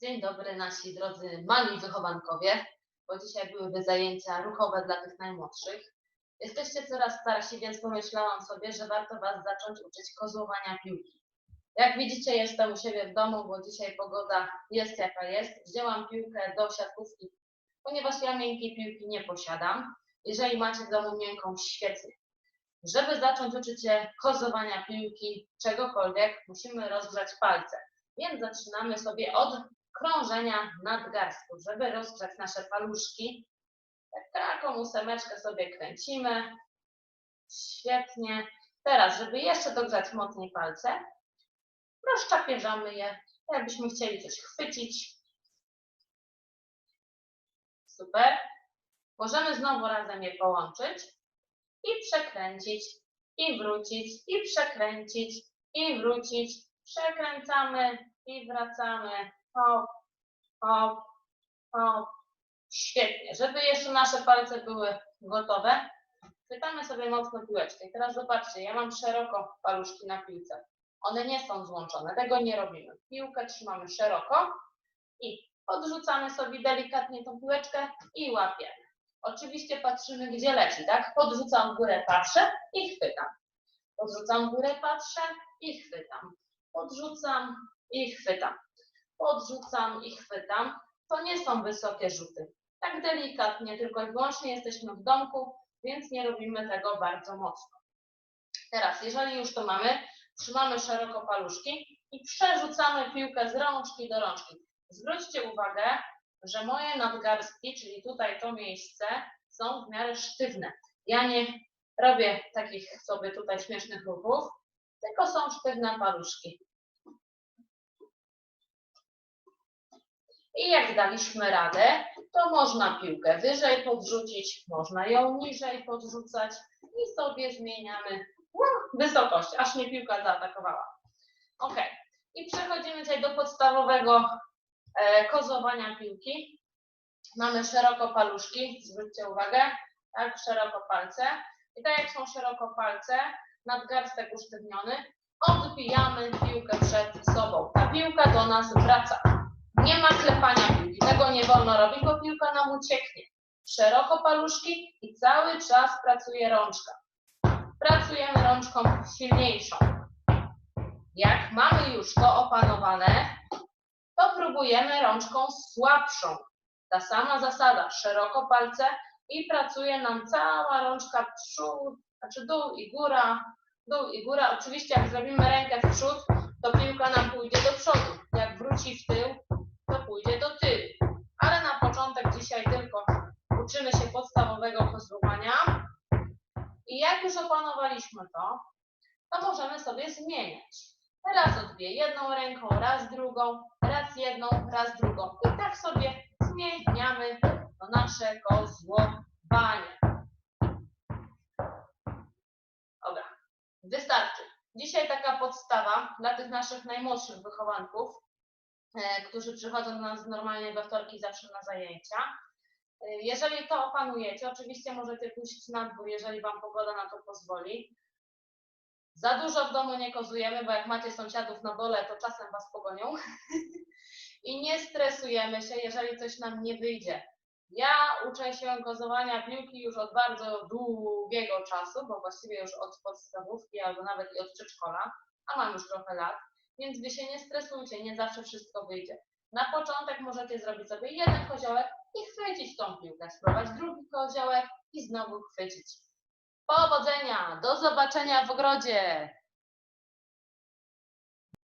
Dzień dobry nasi drodzy mali wychowankowie, bo dzisiaj byłyby zajęcia ruchowe dla tych najmłodszych. Jesteście coraz starsi, więc pomyślałam sobie, że warto Was zacząć uczyć kozłowania piłki. Jak widzicie, jestem u siebie w domu, bo dzisiaj pogoda jest jaka jest. Wzięłam piłkę do siatkówki, ponieważ ja miękkiej piłki nie posiadam. Jeżeli macie w domu miękką, świetnie. Żeby zacząć uczyć się kozowania piłki, czegokolwiek, musimy rozgrzać palce. Więc zaczynamy sobie od krążenia nadgarstków, żeby rozgrzać nasze paluszki. Tak, taką ósemeczkę sobie kręcimy. Świetnie. Teraz, żeby jeszcze dogrzać mocniej palce, rozczapierzamy je, jakbyśmy chcieli coś chwycić. Super. Możemy znowu razem je połączyć i przekręcić, i wrócić, i przekręcić, i wrócić. Przekręcamy i wracamy. Hop, hop, hop. Świetnie. Żeby jeszcze nasze palce były gotowe, chwytamy sobie mocno piłeczkę. I teraz zobaczcie, ja mam szeroko paluszki na piłce. One nie są złączone, tego nie robimy. Piłkę trzymamy szeroko i podrzucamy sobie delikatnie tą piłeczkę i łapiemy. Oczywiście patrzymy, gdzie leci, tak? Podrzucam w górę, patrzę i chwytam. Podrzucam w górę, patrzę i chwytam. Podrzucam i chwytam. Podrzucam i chwytam. To nie są wysokie rzuty. Tak delikatnie, tylko i wyłącznie jesteśmy w domku, więc nie robimy tego bardzo mocno. Teraz, jeżeli już to mamy, trzymamy szeroko paluszki i przerzucamy piłkę z rączki do rączki. Zwróćcie uwagę, że moje nadgarstki, czyli tutaj to miejsce, są w miarę sztywne. Ja nie robię takich sobie tutaj śmiesznych ruchów, tylko są sztywne paluszki. I jak daliśmy radę, to można piłkę wyżej podrzucić, można ją niżej podrzucać i sobie zmieniamy no, wysokość, aż mnie piłka zaatakowała. Ok. I przechodzimy tutaj do podstawowego e, kozowania piłki. Mamy szeroko paluszki, zwróćcie uwagę, tak, szeroko palce. I tak jak są szeroko palce, nadgarstek usztywniony, odbijamy piłkę przed sobą. Ta piłka do nas wraca. Nie ma klepania piłki, tego nie wolno robić, bo piłka nam ucieknie. Szeroko paluszki i cały czas pracuje rączka. Pracujemy rączką silniejszą. Jak mamy już to opanowane, to próbujemy rączką słabszą. Ta sama zasada, szeroko palce i pracuje nam cała rączka przód, znaczy dół i góra, dół i góra. Oczywiście jak zrobimy rękę w przód, to piłka nam pójdzie do przodu. Jak wróci w tył, to pójdzie do tyłu. Ale na początek dzisiaj tylko uczymy się podstawowego kozłowania. I jak już opanowaliśmy to, to możemy sobie zmieniać. Raz odbiję jedną ręką, raz drugą, raz jedną, raz drugą. I tak sobie zmieniamy to nasze kozłowanie. Dobra, wystarczy. Dzisiaj taka podstawa dla tych naszych najmłodszych wychowanków, którzy przychodzą do nas normalnie we wtorki zawsze na zajęcia. Jeżeli to opanujecie, oczywiście możecie pójść na dwór, jeżeli Wam pogoda na to pozwoli. Za dużo w domu nie kozujemy, bo jak macie sąsiadów na dole, to czasem Was pogonią. I nie stresujemy się, jeżeli coś nam nie wyjdzie. Ja uczę się kozowania piłki już od bardzo długiego czasu, bo właściwie już od podstawówki albo nawet i od przedszkola, a mam już trochę lat, więc Wy się nie stresujcie, nie zawsze wszystko wyjdzie. Na początek możecie zrobić sobie jeden koziołek i chwycić tą piłkę, spróbować drugi koziołek i znowu chwycić. Powodzenia! Do zobaczenia w ogrodzie!